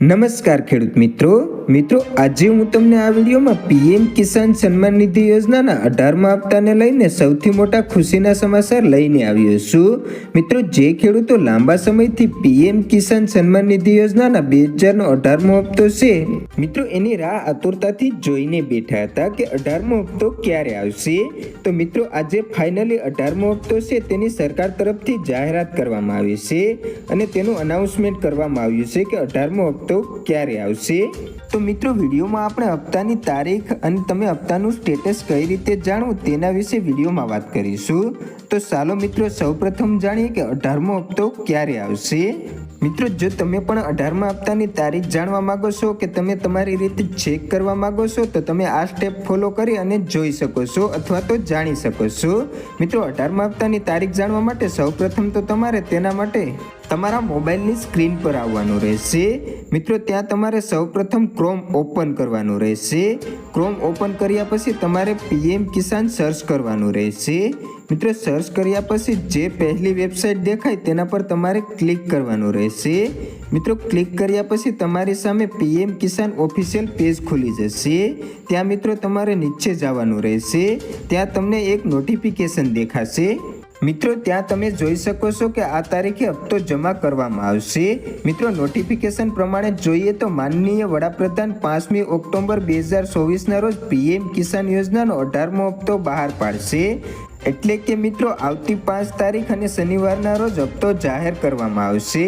નમસ્કાર ખેડૂત મિત્રો. મિત્રો, આજે હું તમને આ વિડીયોમાં પીએમ કિસાન સન્માન નિધિ યોજનાના અઢારમા હપ્તાને લઈને સૌથી મોટા ખુશીના સમાચાર લઈને આવ્યો છું. મિત્રો, જે ખેડૂતો લાંબા સમયથી પીએમ કિસાન સન્માન નિધિ યોજનાના બે હજારનો અઢારમો હપ્તો છે મિત્રો, એની રાહ આતુરતાથી જોઈને બેઠા હતા કે અઢારમો હપ્તો ક્યારે આવશે? તો મિત્રો, આજે ફાઇનલી અઢારમો હપ્તો છે, તેની સરકાર તરફથી જાહેરાત કરવામાં આવી છે અને તેનું અનાઉન્સમેન્ટ કરવામાં આવ્યું છે કે અઢારમો હપ્તો ક્યારે આવશે? તો મિત્રો, વિડીયોમાં આપણે હપ્તાની તારીખ અને તમે હપ્તાનું સ્ટેટસ કઈ રીતે જાણવું તેના વિશે વિડીયોમાં વાત કરીશું. તો ચાલો મિત્રો, સૌપ્રથમ જાણીએ કે અઢારમો હપ્તો ક્યારે આવશે? મિત્રો, જો તમે પણ અઢારમા હપ્તાની તારીખ જાણવા માંગો છો કે તમે તમારી રીતે ચેક કરવા માંગો છો, તો તમે આ સ્ટેપ ફોલો કરી અને જોઈ શકો છો અથવા તો જાણી શકો છો. મિત્રો, અઢારમા હપ્તાની તારીખ જાણવા માટે સૌપ્રથમ તો તમારે તેના માટે તમારા મોબાઈલની સ્ક્રીન પર આવવાનું રહેશે. મિત્રો, ત્યાં તમારે સૌપ્રથમ ક્રોમ ઓપન કરવાનું રહેશે. ક્રોમ ઓપન કર્યા પછી તમારે પીએમ કિસાન સર્ચ કરવાનું રહેશે. મિત્રો, સર્ચ કર્યા પછી જે પહેલી વેબસાઇટ દેખાય તેના પર તમારે ક્લિક કરવાનું રહેશે. મિત્રો, ક્લિક કર્યા પછી તમારી સામે પીએમ કિસાન ઓફિશિયલ પેજ ખુલી જશે. ત્યાં મિત્રો તમારે નીચે જવાનું રહેશે. ત્યાં તમને એક નોટિફિકેશન દેખાશે. મિત્રો, ત્યાં તમે જોઈ શકો છો કે આ તારીખે હપ્તો જમા કરવામાં આવશે. મિત્રો નોટિફિકેશન પ્રમાણે જોઈએ તો માનનીય વડાપ્રધાન પાંચમી ઓક્ટોબર બે હજાર ચોવીસના રોજ પીએમ કિસાન યોજનાનો અઢારમો હપ્તો બહાર પાડશે. એટલે કે મિત્રો, આવતી પાંચ તારીખ અને શનિવારના રોજ હપ્તો જાહેર કરવામાં આવશે.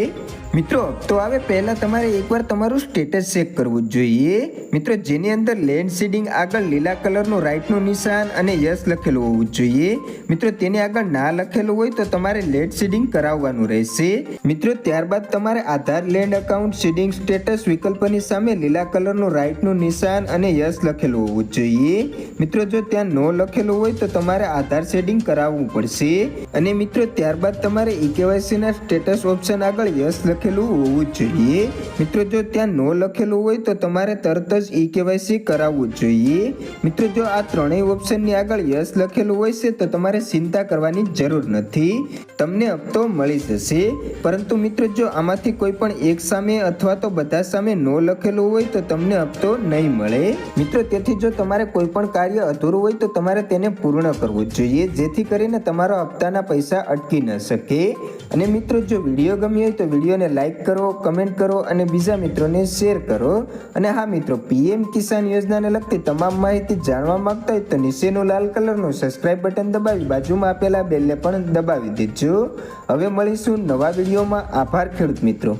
મિત્રો, તો આવે પહેલાં તમારે એકવાર તમારું સ્ટેટસ ચેક કરવું જોઈએ. મિત્રો, જેની અંદર લેન્ડ સીડિંગ આગળ લીલા કલરનું રાઇટનું નિશાન અને યસ લખેલું હોવું જોઈએ. મિત્રો, તેની આગળ ના લખેલું હોય તો તમારે લેન્ડ સીડિંગ કરાવવાનું રહેશે. મિત્રો, ત્યારબાદ તમારે Aadhaar land account seeding status વિકલ્પની સામે લીલા કલરનું રાઇટનું નિશાન અને યસ લખેલું હોવું જોઈએ. મિત્રો, જો ત્યાં નો લખેલું હોય તો તમારે આધાર શેડિંગ કરાવવું પડશે. અને મિત્રો, ત્યારબાદ તમારે ઈકેવાયસી ના સ્ટેટસ ઓપ્શન આગળ યસ લખેલું હોવું જોઈએ. મિત્રો, જો ત્યાં નો લખેલું હોય તો તમારે તરત જ ઈ કેવાયસી કરાવવું જોઈએ. મિત્રો, જો આ ત્રણેય ઓપ્શનની આગળ યસ લખેલું હોય છે, તો તમારે ચિંતા કરવાની જરૂર નથી. તમને હપ્તો મળી જશે. પરંતુ મિત્રો, જો આમાંથી કોઈ પણ એક સામે અથવા તો બધા સામે નો લખેલું હોય તો તમને હપ્તો નહીં મળે. મિત્રો, તેથી જો તમારે કોઈ પણ કાર્ય અધૂરું હોય તો તમારે તેને પૂર્ણ કરવું જોઈએ, જેથી કરીને તમારા હપ્તાના પૈસા અટકી ન શકે. અને મિત્રો, જો વીડિયો ગમ્યો હોય તો વિડીયોને લાઈક કરો, કમેન્ટ કરો અને બીજા મિત્રોને શેર કરો. અને હા મિત્રો, પીએમ કિસાન યોજનાને લગતી તમામ માહિતી જાણવા માંગતા હોય તો નીચેનું લાલ કલરનું સબસ્ક્રાઇબ બટન દબાવી બાજુમાં આપેલા બેલને પણ દબાવી દેજો. હવે મળીશું નવા વિડીયોમાં. આભાર ખેડૂત મિત્રો.